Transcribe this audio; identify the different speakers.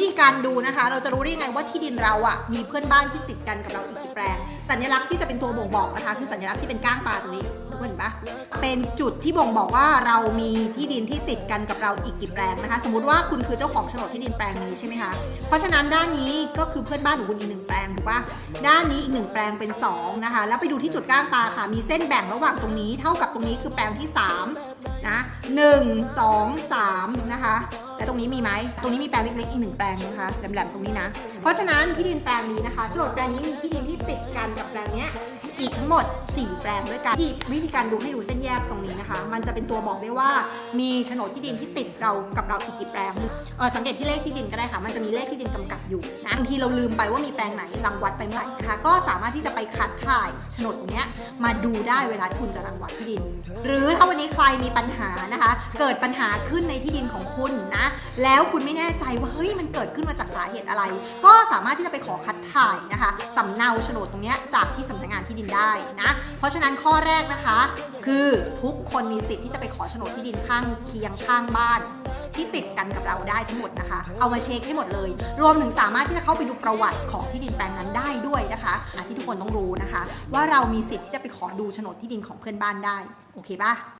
Speaker 1: วิธีการดูนะคะ เราจะรู้ได้ยังไงว่าที่ดินเราอะมีเพื่อนบ้านที่ติดกันกับเราอีกกี่แปลง สัญลักษณ์ที่จะเป็นตัวบ่งบอกนะคะ คือสัญลักษณ์ที่เป็นก้างปลาตรงนี้ทุกคนเห็นปะเป็นจุดที่บ่งบอกว่าเรามีที่ดินที่ติดกันกับเราอีกกี่แปลงนะคะ สมมติว่าคุณคือเจ้าของโฉนดที่ดินแปลงนี้ใช่ไหมคะเพราะฉะนั้นด้านนี้ก็คือเพื่อนบ้านของคุณอีกหนึ่งแปลงถูกปะด้านนี้อีกหนึ่งแปลงเป็นสองนะคะแล้วไปดูที่จุดก้างปลาค่ะ มีเส้นแบ่งระหว่างตรงนี้ เท่ากับตรงนี้คือแปลงที่สามนะหนึ่งสองสามนะคะ และตรงนี้มีไหมตรงนี้มีแปลงเล็กๆอีกหนึ่งแปลงนะคะแหลมๆตรงนี้นะ เพราะฉะนั้นที่ดินแปลงนี้นะคะโฉนดแปลงนี้มีที่ดินที่ติดกันกับแปลงเนี้ย อีกทั้งหมด 4 แปลงด้วยกันที่วิธีการดูให้ดูเส้นแยกตรงนี้นะคะ มันจะเป็นตัวบอกได้ว่ามีโฉนดที่ดินที่ติดเรากับเราอีกกี่แปลงเออสังเกตที่เลขที่ดินก็ได้ค่ะ มันจะมีเลขที่ดินกำกับอยู่นะบางทีเราลืมไปว่ามีแปลงไหนรังวัดไปเมื่อไหร่นะคะก็สามารถที่จะไปคัดถ่ายโฉนดตรงนี้มาดูได้เวลาที่คุณจะรังวัดที่ดิน หรือถ้าวันนี้ใครมีปัญหานะคะ เกิดปัญหาขึ้นในที่ดินของคุณนะ แล้วคุณไม่แน่ใจว่าเฮ้ยมันเกิดขึ้นมาจากสาเหตุอะไร ก็สามารถที่จะไปขอคัดถ่ายนะคะสำเนาโฉนดตรงนี้จากที่สำนักงานที่ดินได้นะ เพราะฉะนั้นข้อแรกนะคะ คือทุกคนมีสิทธิ์ที่จะไปขอโฉนดที่ดินข้างเคียงข้างบ้าน ที่ติดกันกับเราได้ทั้งหมดนะคะ เอามาเช็คให้หมดเลย รวมถึงสามารถที่จะเข้าไปดูประวัติของที่ดินแปลงนั้นได้ด้วยนะคะอะที่ทุกคนต้องรู้นะคะ ว่าเรามีสิทธิ์ที่จะไปขอดูโฉนดที่ดินของเพื่อนบ้านได้ โอเคปะ